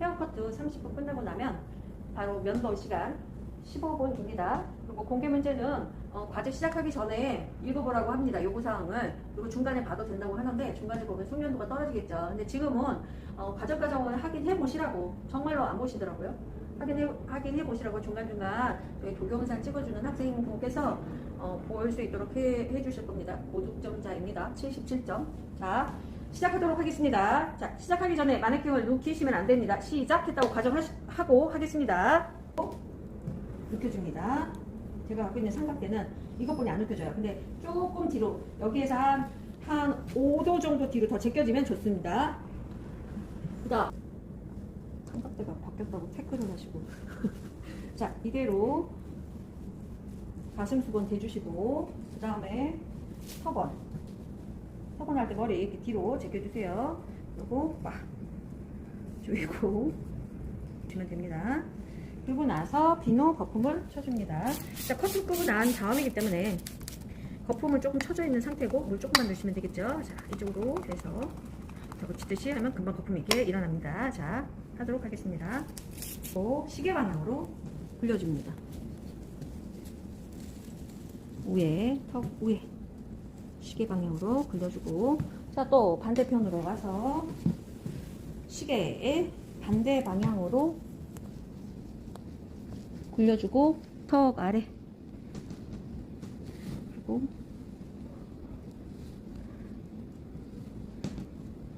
헤어커트 30분 끝나고 나면 바로 면도 시간 15분 줍니다. 그리고 공개 문제는 어, 과제 시작하기 전에 읽어보라고 합니다. 요구 사항을. 그리고 중간에 봐도 된다고 하는데 중간에 보면 숙련도가 떨어지겠죠. 근데 지금은 어, 과정 과정을 확인해 보시라고 정말로 안 보시더라고요. 확인해, 확인해 보시라고 중간 중간 저희 동영상 찍어주는 학생분께서 어, 볼 수 있도록 해, 해주실 겁니다. 고득점자입니다. 77점. 자, 시작하도록 하겠습니다. 자, 시작하기 전에 마네킹을 눕히시면 안 됩니다. 시작했다고 가정하고 하겠습니다. 눕혀줍니다. 제가 갖고 있는 삼각대는 이것뿐이 안 눕혀져요. 근데 조금 뒤로, 여기에서 한, 한 5도 정도 뒤로 더 제껴지면 좋습니다. 그 다음, 삼각대가 바뀌었다고 태클을 하시고. 자, 이대로 가슴 수건 대주시고, 그 다음에 서번. 서번 할때 머리 이렇게 뒤로 제껴주세요. 그리고 막 조이고 주면 됩니다. 그리고 나서 비누 거품을 쳐줍니다. 자, 커튼 끄고 난 다음이기 때문에 거품을 조금 쳐져 있는 상태고 물 조금만 넣으시면 되겠죠. 자, 이쪽으로 해서 치듯이 하면 금방 거품이 이렇게 일어납니다. 자, 하도록 하겠습니다. 또 시계 방향으로 굴려줍니다. 위에, 턱 위에 시계 방향으로 굴려주고. 자, 또 반대편으로 와서 시계의 반대 방향으로 굴려주고 턱 아래. 그리고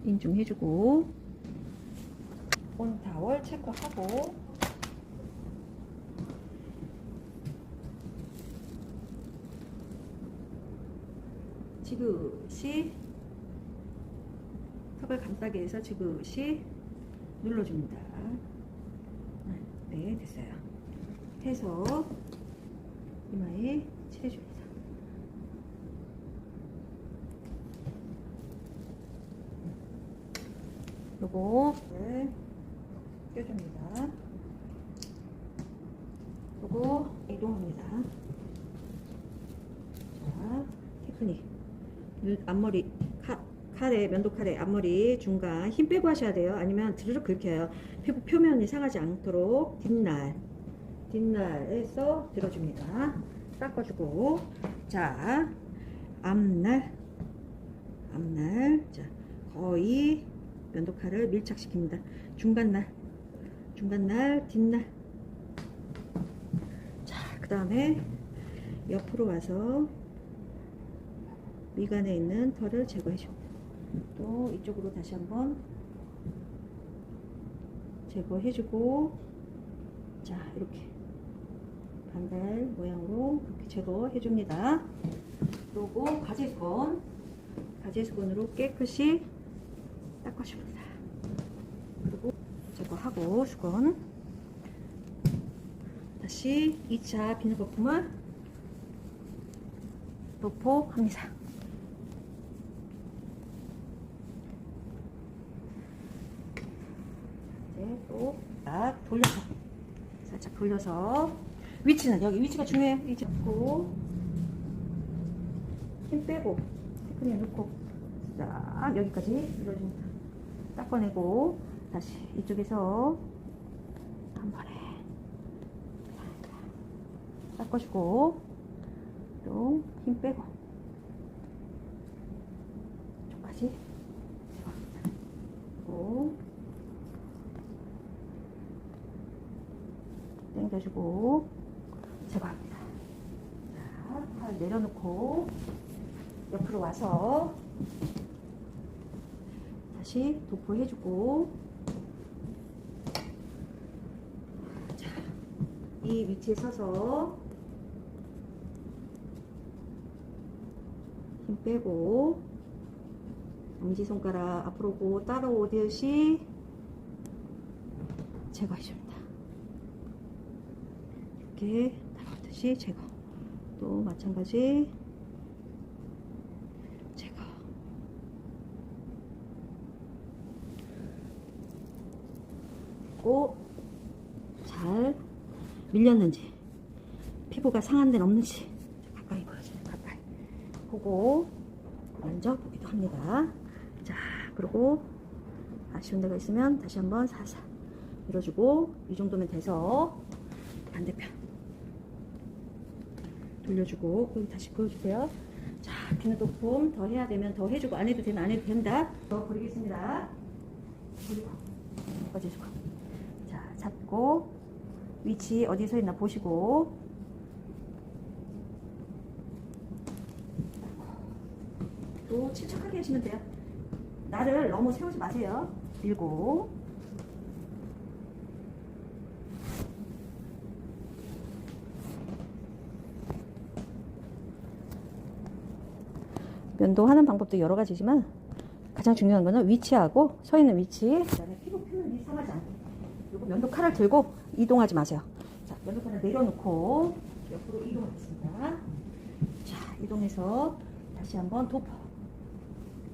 인중해주고. 온 타월 체크하고 지그시 턱을 감싸게 해서 지그시 눌러줍니다. 네, 됐어요. 해서 이마에 칠해줍니다. 요거 네, 껴줍니다. 요거 이동합니다. 자, 테크닉. 눈, 앞머리, 카, 카레, 면도 카레, 앞머리 중간 힘 빼고 하셔야 돼요. 아니면 드르륵 긁혀요. 피부 표면이 상하지 않도록 뒷날, 뒷날에서 들어줍니다. 닦아주고, 자, 앞날, 앞날, 자, 거의 면도 칼을 밀착시킵니다. 중간날, 중간날, 뒷날. 자, 그 다음에 옆으로 와서 미간에 있는 털을 제거해 줍니다. 또 이쪽으로 다시 한번 제거해 주고 자 이렇게 반달 모양으로 이렇게 제거해 줍니다. 그리고 가제수건 가제수건으로 깨끗이 닦아줍니다. 그리고 제거하고 수건 다시 2차 비누 거품을 도포합니다. 이제 또 딱 돌려서. 살짝 돌려서. 위치는 여기 위치가 중요해요. 이 잡고. 힘 빼고 테크닉 넣고. 딱 여기까지 밀어줍니다. 딱 꺼내고 다시 이쪽에서 한 번에. 닦아주고 또힘 빼고 이쪽까지 고 당겨주고 제거합니다. 자, 팔 내려놓고 옆으로 와서 다시 도포해주고 자, 이 위치에 서서 힘 빼고 엄지손가락 앞으로 오고 따라오듯이 제거해줍니다. 이렇게 따라오듯이 제거. 또 마찬가지 제거. 꼭잘 밀렸는지 피부가 상한 데는 없는지 가까이 보여줘요. 가까이 보고 먼저 보기도 합니다. 자, 그리고 아쉬운 데가 있으면 다시 한번 살살 밀어주고 이 정도면 돼서 반대편 돌려주고 여기 다시 보여주세요. 자, 비누 도품 더 해야 되면 더 해주고 안 해도 되면 안 해도 된다. 더 버리겠습니다. 그리고 꺼져주고 자 잡고 위치 어디 서 있나 보시고 또 침착하게 하시면 돼요. 나를 너무 세우지 마세요. 밀고 면도하는 방법도 여러 가지지만 가장 중요한 거는 위치하고 서 있는 위치 그다음에 피부 표면이 상하지 않고 그리고 면도 칼을 들고 이동하지 마세요. 자, 면도 칼을 내려놓고 옆으로 이동하겠습니다. 자, 이동해서 다시 한번 도포.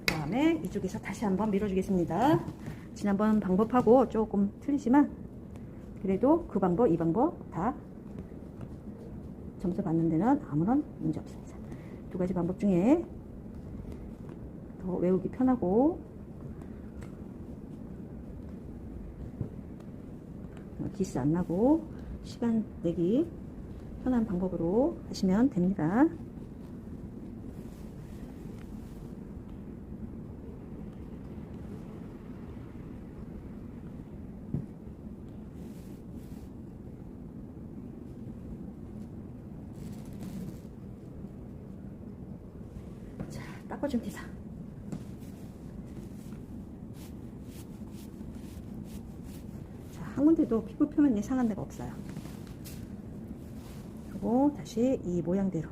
그 다음에 이쪽에서 다시 한번 밀어주겠습니다. 지난번 방법하고 조금 틀리지만 그래도 그 방법, 이 방법 다 점수 받는 데는 아무런 문제 없습니다. 두 가지 방법 중에 더 외우기 편하고 어, 기스 안 나고 시간 내기 편한 방법으로 하시면 됩니다. 자, 기사. 군데도 피부 표면 이 상한 데가 없어요. 그리고 다시 이 모양대로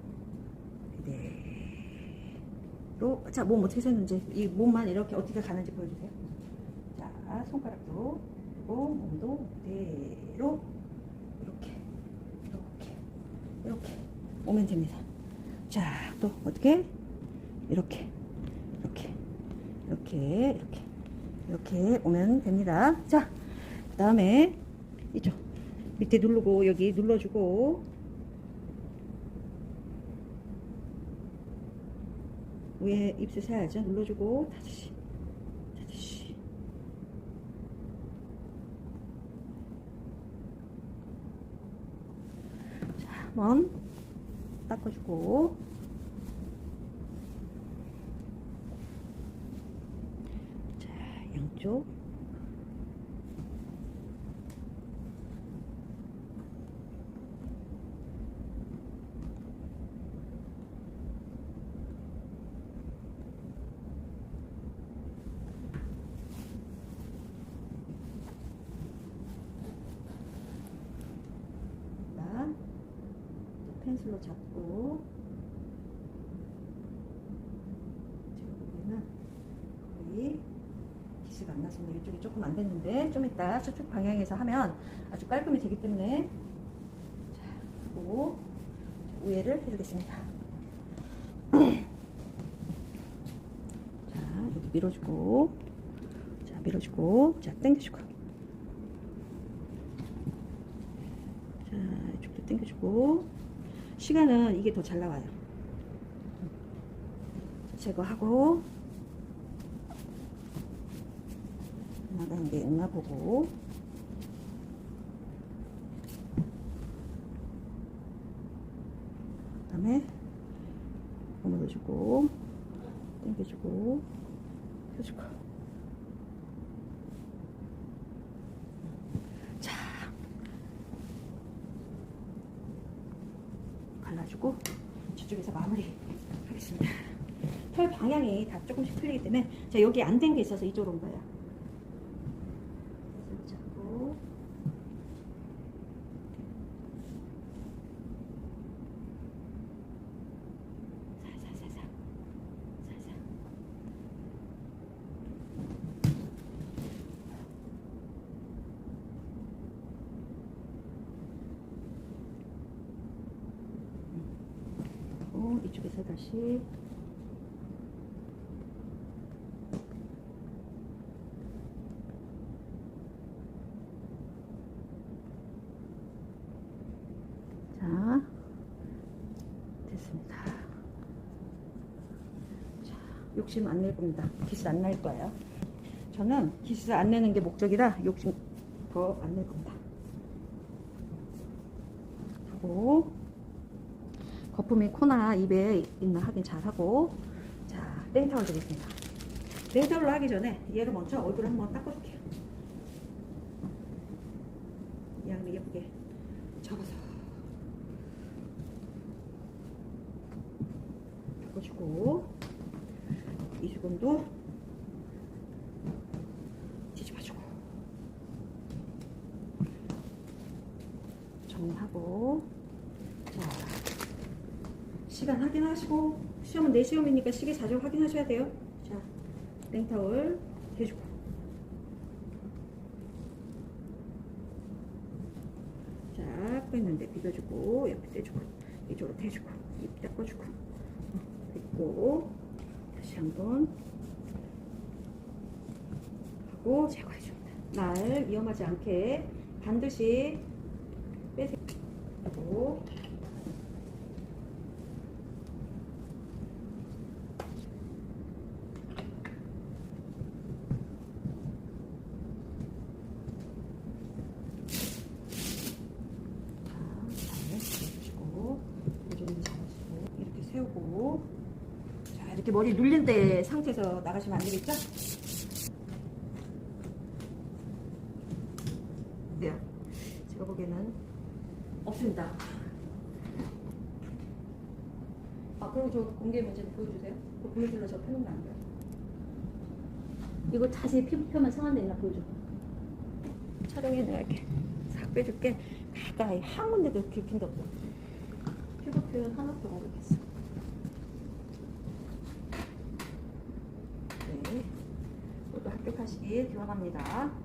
그대로 자, 몸 어떻게 섰는지 이 몸만 이렇게 어떻게 가는지 보여주세요. 자, 손가락도 그리고 몸도 그대로 이렇게 이렇게 이렇게 오면 됩니다. 자, 또 어떻게 이렇게 이렇게 이렇게 이렇게 이렇게 오면 됩니다. 자, 그 다음에 이쪽 밑에 누르고 여기 눌러주고. 위에 입술 세야죠. 눌러주고. 다시 다시. 자, 한번 닦아주고. 자, 양쪽 자, 펜슬로 잡고 지금 보면은 거의 기스가 안 났습니다. 이쪽이 조금 안 됐는데 좀 이따 저쪽 방향에서 하면 아주 깔끔히 되기 때문에 자, 그리고 우회를 해주겠습니다. 자, 여기 밀어주고 자, 밀어주고 자, 당겨주고 자, 이쪽도 당겨주고 시간은 이게 더 잘 나와요. 제거하고 나가는 게 있나 보고 그 다음에 버무려주고 당겨주고 펴주고 자 갈라주고 저쪽에서 마무리 하겠습니다. 털 방향이 다 조금씩 틀리기 때문에 자 여기 안 된 게 있어서 이쪽으로 온 거예요. 손 잡고 살살살살 살살 어, 이쪽에서 다시 자, 됐습니다. 자, 욕심 안 낼 겁니다. 기스 안 날 거예요. 저는 기스 안 내는 게 목적이라 욕심 더 안 낼 겁니다. 하고 거품이 코나 입에 있는 확인 잘 하고 자 땡타올 드리겠습니다. 땡타올로 하기 전에 얘를 먼저 얼굴 한번 닦아줄게요. 양을 예쁘게 접어서 닦아주고 이 수건도 뒤집어주고 정리하고 자 시간 확인하시고 시험은 내 시험이니까 시계 자주 확인하셔야 돼요. 자 땡타올 해주고. 자 뺐는데 비벼주고 옆에 떼주고 이쪽으로 대주고 입 닦아주고. 어, 됐고 다시 한번 하고 제거해줍니다. 날 위험하지 않게 반드시 빼고 잘 해주시고 요즘 잘하시고 이렇게 세우고 자 이렇게 머리 눌린 때 상태에서 나가시면 안 되겠죠? 네. 제가 보기에는 없습니다. 아 그리고 저 공개 문제 보여주세요. 그 보여줄러 저 펴는 거안 돼요? 이거 자세히 피부 표면 상한데 있나 보여줘. 촬영해 내가 이렇게. 싹 빼줄게. 가까이 한 군데도 긁힌 데 없어. 피부 표현 하나도 모르겠어 합격하시길 기원합니다